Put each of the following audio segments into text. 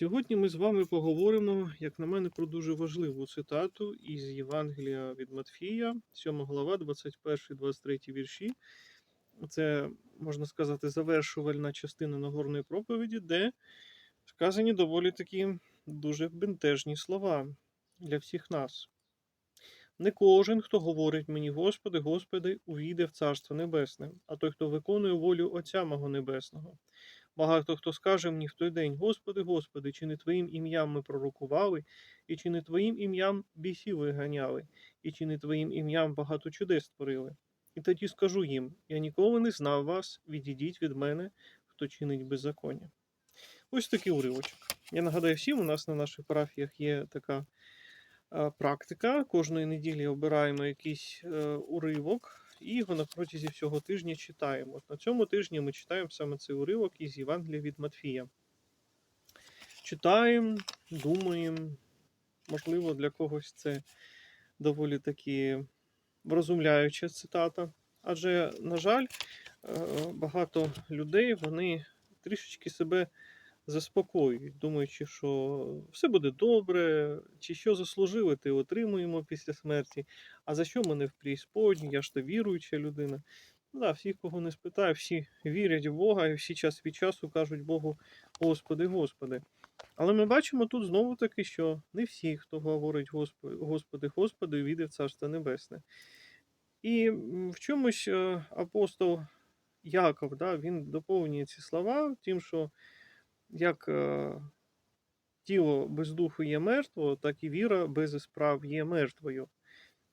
Сьогодні ми з вами поговоримо, як на мене, про дуже важливу цитату із Євангелія від Матфія, 7 глава, 21-23 вірші. Це, можна сказати, завершувальна частина Нагорної проповіді, де сказані доволі такі дуже бентежні слова для всіх нас. Не кожен, хто говорить мені, Господи, Господи, увійде в Царство Небесне, а той, хто виконує волю Отця мого Небесного. Багато хто скаже мені в той день: Господи, Господи, чи не Твоїм ім'ям ми пророкували, і чи не Твоїм ім'ям бісів виганяли, і чи не Твоїм ім'ям багато чудес творили. І тоді скажу їм: Я ніколи не знав вас, відійдіть від мене, хто чинить беззаконня. Ось такий уривочок. Я нагадаю всім, у нас на наших парафіях є така е, практика. Кожної неділі обираємо якийсь е, уривок і його на протязі всього тижня читаємо. От на цьому тижні ми читаємо саме цей уривок із Євангелія від Матфія. Читаємо, думаємо. Можливо, для когось це доволі таки врозумляюча цитата. Адже, на жаль, е, багато людей вони трішечки себе заспокоюють, думаючи, що все буде добре, чи що заслужили, ти отримуємо після смерті. А за що мене в преісподній? Я ж то віруюча людина. Ну, да, всіх, кого не спитаю, всі вірять в Бога і всі час від часу кажуть Богу Господи, Господи. Але ми бачимо тут знову таки, що не всі, хто говорить Господи, Господи, Господи, війде в Царство Небесне. І в чомусь е, апостол Яков, да, він доповнює ці слова тим, що як е, тіло без духу є мертво, так і віра без справ є мертвою.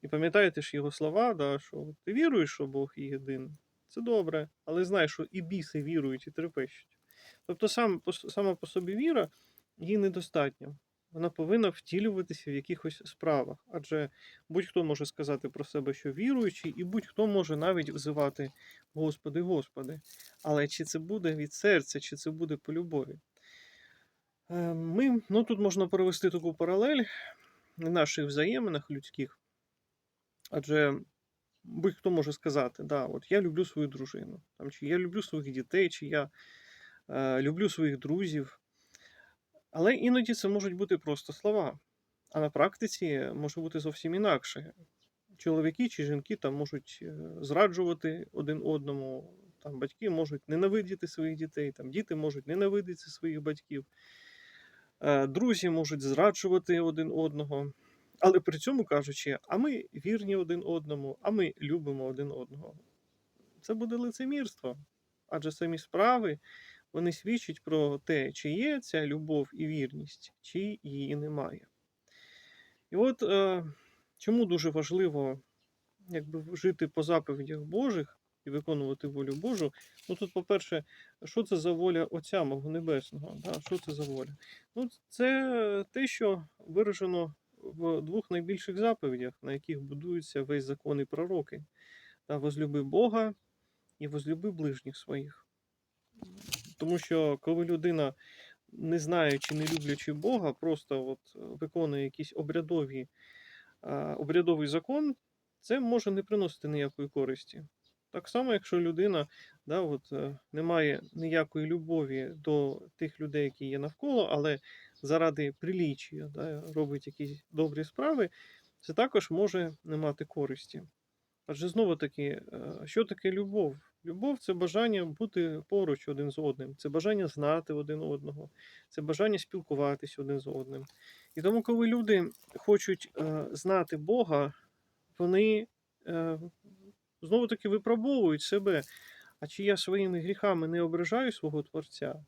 І пам'ятаєте ж його слова, да, що ти віруєш, що Бог єдин, це добре, але знай, що і біси вірують і трепещуть. Тобто сам, по сама по собі віра їй недостатньо. Вона повинна втілюватися в якихось справах. Адже будь-хто може сказати про себе, що віруючий, і будь-хто може навіть взивати Господи, Господи. Але чи це буде від серця, чи це буде по любові? Е, Ми, ну тут можна провести таку паралель в наших взаєминах людських. Адже будь-хто може сказати, да, от я люблю свою дружину, там, чи я люблю своїх дітей, чи я е, люблю своїх друзів. Але іноді це можуть бути просто слова. А на практиці може бути зовсім інакше. Чоловіки чи жінки там можуть е, зраджувати один одному, там батьки можуть ненавидіти своїх дітей, там діти можуть ненавидіти своїх батьків, е, друзі можуть зраджувати один одного. Але при цьому кажучи, а ми вірні один одному, а ми любимо один одного. Це буде лицемірство. Адже самі справи вони свідчать про те, чи є ця любов і вірність, чи її немає. І от е, чому дуже важливо якби, жити по заповідях Божих і виконувати волю Божу. Ну тут, по-перше, що це за воля Отця мого Небесного? Да? Що це за воля? Ну, це те, що виражено в двох найбільших заповідях, на яких будується весь закон і пророки. Та возлюби Бога і возлюби ближніх своїх. Тому що коли людина, не знаючи, не люблячи Бога, просто от виконує якісь обрядові, обрядовий закон, це може не приносити ніякої користі. Так само, якщо людина да, от, е, не має ніякої любові до тих людей, які є навколо, але заради приліччя да, робить якісь добрі справи, це також може не мати користі. Адже знову таки, е, що таке любов? Любов це бажання бути поруч один з одним, це бажання знати один одного, це бажання спілкуватись один з одним. І тому, коли люди хочуть е, знати Бога, вони е, знову таки випробовують себе. А чи я своїми гріхами не ображаю свого Творця?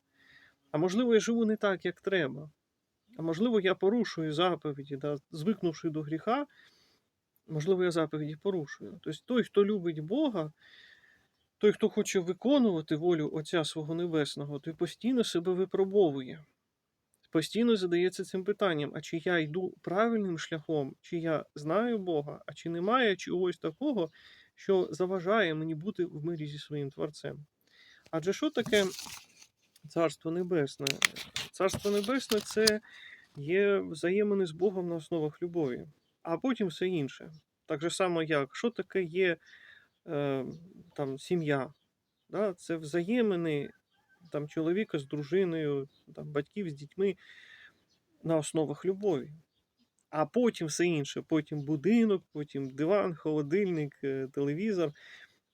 А можливо, я живу не так, як треба. А можливо, я порушую заповіді, да, звикнувши до гріха, можливо, я заповіді порушую. Тобто той, хто любить Бога, той, хто хоче виконувати волю Отця свого Небесного, той постійно себе випробовує. Постійно задається цим питанням: а чи я йду правильним шляхом, чи я знаю Бога, а чи немає чогось такого, що заважає мені бути в мирі зі своїм Творцем? Адже що таке Царство Небесне? Царство Небесне це є взаємини з Богом на основах любові, а потім все інше. Так же само, як що таке є е, там, сім'я? Да? Це взаємини там, чоловіка з дружиною, там, батьків з дітьми на основах любові. А потім все інше. Потім будинок, потім диван, холодильник, е, телевізор,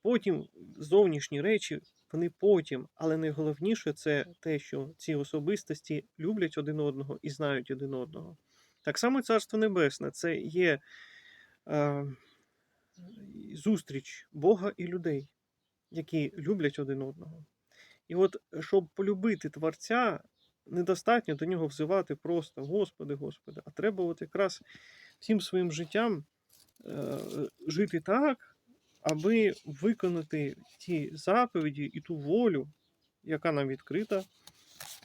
потім зовнішні речі, вони потім. Але найголовніше це те, що ці особистості люблять один одного і знають один одного. Так само Царство Небесне це є е, зустріч Бога і людей, які люблять один одного. І от, щоб полюбити Творця, недостатньо до нього взивати просто Господи, Господи, а треба от якраз всім своїм життям е, жити так, аби виконати ті заповіді і ту волю, яка нам відкрита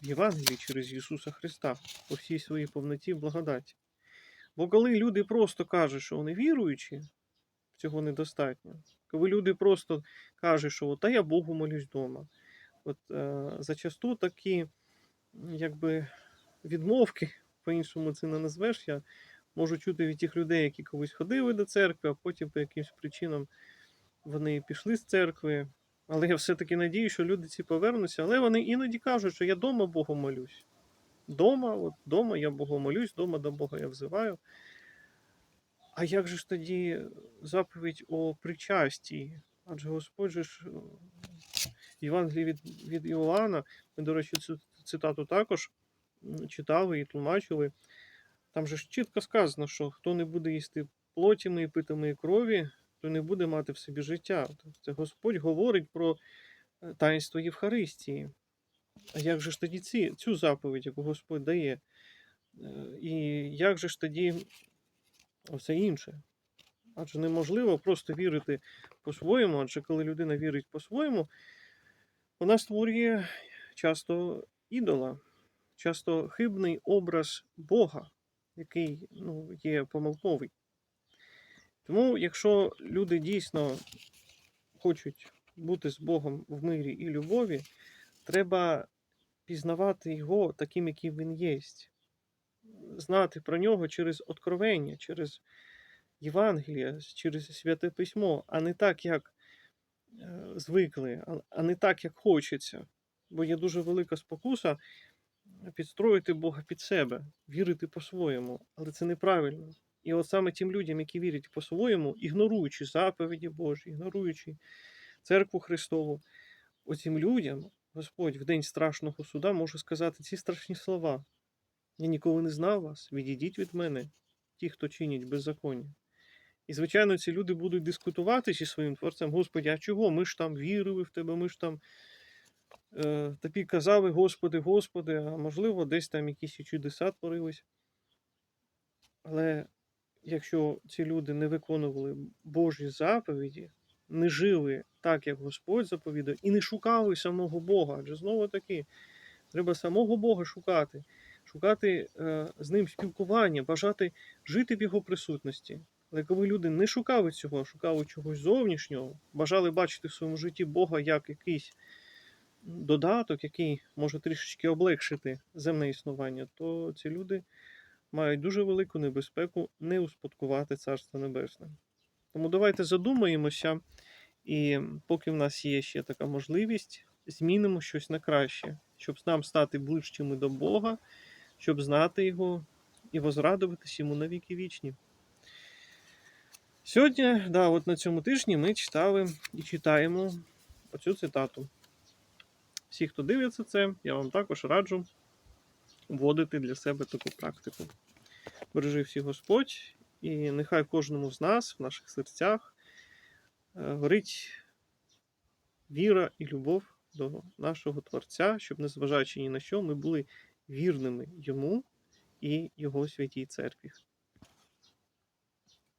Євангелії через Ісуса Христа по всій своїй повноті благодаті. Бо коли люди просто кажуть, що вони віруючі, цього недостатньо. Коли люди просто кажуть, що та я Богу молюсь вдома. От е, зачасту такі якби відмовки, по-іншому це не назвеш. Я можу чути від тих людей, які колись ходили до церкви, а потім по якимсь причинам вони пішли з церкви. Але я все-таки надію, що люди ці повернуться. Але вони іноді кажуть, що я дома Богу молюсь. Дома, от дома я Богу молюсь, дома до Бога я взиваю. А як же ж тоді заповідь о причасті? Адже Господь же ж е, Євангелії від, від Іоанна, ми, до речі, цю цитату також читали і тлумачили. Там же ж чітко сказано, що хто не буде їсти плоті моєї, пити моєї крові, то не буде мати в собі життя. Тобто Це Господь говорить про е, таїнство Євхаристії. А як же ж тоді ці, цю заповідь, яку Господь дає? Е, І як же ж тоді все інше? Адже неможливо просто вірити по-своєму, адже коли людина вірить по-своєму, вона створює часто ідола, часто хибний образ Бога, який ну, є помилковий. Тому, якщо люди дійсно хочуть бути з Богом в мирі і любові, треба пізнавати його таким, яким він є, знати про нього через откровення, через Євангелія, через святе письмо, а не так, як е, звикли, а- а не так, як хочеться. Бо є дуже велика спокуса підстроїти Бога під себе, вірити по-своєму, але це неправильно. І от саме тим людям, які вірять по-своєму, ігноруючи заповіді Божі, ігноруючи церкву Христову, оцим людям Господь в день страшного суда може сказати ці страшні слова. Я ніколи не знав вас, відійдіть від мене, ті, хто чинять беззаконня. І, звичайно, ці люди будуть дискутувати зі своїм творцем, Господи, а чого? Ми ж там вірили в тебе, ми ж там е, тобі казали, Господи, Господи, а можливо, десь там якісь чудеса творились. Але якщо ці люди не виконували Божі заповіді, не жили так, як Господь заповідав, і не шукали самого Бога, адже знову таки, треба самого Бога шукати, шукати е, з ним спілкування, бажати жити в його присутності. Але коли люди не шукали цього, шукали чогось зовнішнього, бажали бачити в своєму житті Бога як якийсь додаток, який може трішечки облегшити земне існування, то ці люди мають дуже велику небезпеку не успадкувати Царство Небесне. Тому давайте задумаємося, і поки в нас є ще така можливість, змінимо щось на краще, щоб нам стати ближчими до Бога, щоб знати Його і возрадуватись йому на віки вічні. Сьогодні, да, от на цьому тижні ми читали і читаємо оцю цитату. Всі, хто дивиться це, я вам також раджу вводити для себе таку практику. Бережи всі Господь, і нехай кожному з нас, в наших серцях, е, горить віра і любов до нашого Творця, щоб, незважаючи ні на що, ми були вірними йому і Його святій церкві.